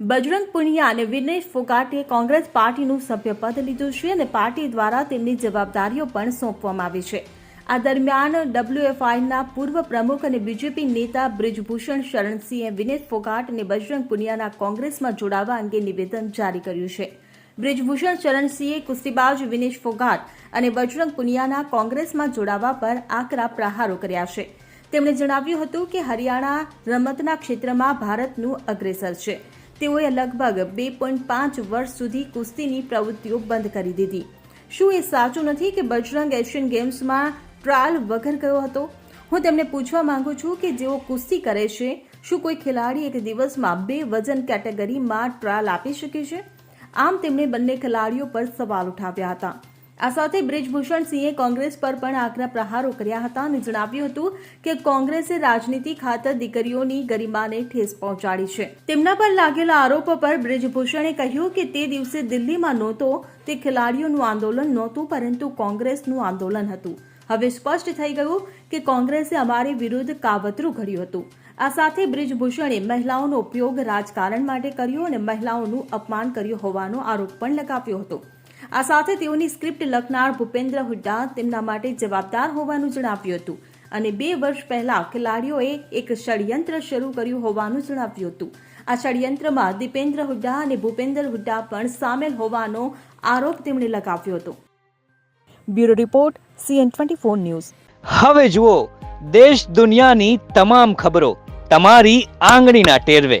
બજરંગ પુનિયા અને વિનેશ ફોગાટે કોંગ્રેસ પાર્ટીનું સભ્યપદ લીધું છે અને પાર્ટી દ્વારા તેમની જવાબદારીઓ પણ સોંપવામાં આવી છે. આ દરમિયાન ડબ્લ્યુએફઆઈના પૂર્વ પ્રમુખ અને બીજેપી નેતા બ્રિજભૂષણ શરણસિંહે વિનેશ ફોગાટ અને બજરંગ પુનિયાના કોંગ્રેસમાં જોડાવા અંગે નિવેદન જારી કર્યું છે. બ્રિજભૂષણ શરણસિંહે કુસ્તીબાજ વિનેશ ફોગાટ અને બજરંગ પુનિયાના કોંગ્રેસમાં જોડાવા પર આકરા પ્રહારો કર્યા છે. તેમણે જણાવ્યું હતું કે હરિયાણા રમતના ક્ષેત્રમાં ભારતનું અગ્રેસર છે. તેઓએ લગભગ બે પોઈન્ટ પાંચ વર્ષ સુધી કુસ્તીની પ્રવૃત્તિઓ બંધ કરી દીધી. શું એ સાચું નથી કે બજરંગ એશિયન ગેમ્સમાં ટ્રાયલ વગર ગયો હતો? હું તેમને પૂછવા માંગુ છું કે જેઓ કુસ્તી કરે છે, શું કોઈ ખેલાડી એક દિવસમાં બે વજન કેટેગરીમાં ટ્રાયલ આપી શકે છે? આમ તેમણે બંને ખેલાડીઓ પર સવાલ ઉઠાવ્યા હતા. આ સાથે બ્રિજભૂષણ સિંહે કોંગ્રેસ પર પણ આકરા પ્રહારો કર્યા હતા અને જણાવ્યું હતું કે કોંગ્રેસે રાજનીતિ ખાતર દીકરીઓની ગરિમાને ઠેસ પહોંચાડી છે. તેમના પર લાગેલા આરોપો પર બ્રિજભૂષણે કહ્યું કે તે દિવસે દિલ્હીમાં નહોતો, તે ખેલાડીઓનું આંદોલન નહોતું, પરંતુ કોંગ્રેસનું આંદોલન હતું. હવે સ્પષ્ટ થઈ ગયું કે કોંગ્રેસે અમારી વિરુદ્ધ કાવતરું ઘડ્યું હતું. આ સાથે બ્રિજભૂષણે મહિલાઓનો ઉપયોગ રાજકારણ માટે કર્યો અને મહિલાઓનું અપમાન કર્યું હોવાનો આરોપ પણ લગાવ્યો હતો. આ સાથે તેઓની સ્ક્રિપ્ટ લખનાર ભૂપેન્દ્ર હુડ્ડા તેમના માટે જવાબદાર હોવાનું જણાવ્યું હતું અને બે વર્ષ પહેલા ખેલાડીઓએ એક ષડયંત્ર શરૂ કર્યું હોવાનું જણાવ્યું હતું. આ ષડયંત્રમાં દીપેન્દ્ર હુડ્ડા અને ભૂપેન્દ્ર હુડ્ડા પણ સામેલ હોવાનો આરોપ તેમણે લગાવ્યો હતો. Bureau report CN twenty four news. હવે જુઓ, દેશ દુનિયાની તમામ ખબરો તમારી આંગળીના ટેરવે.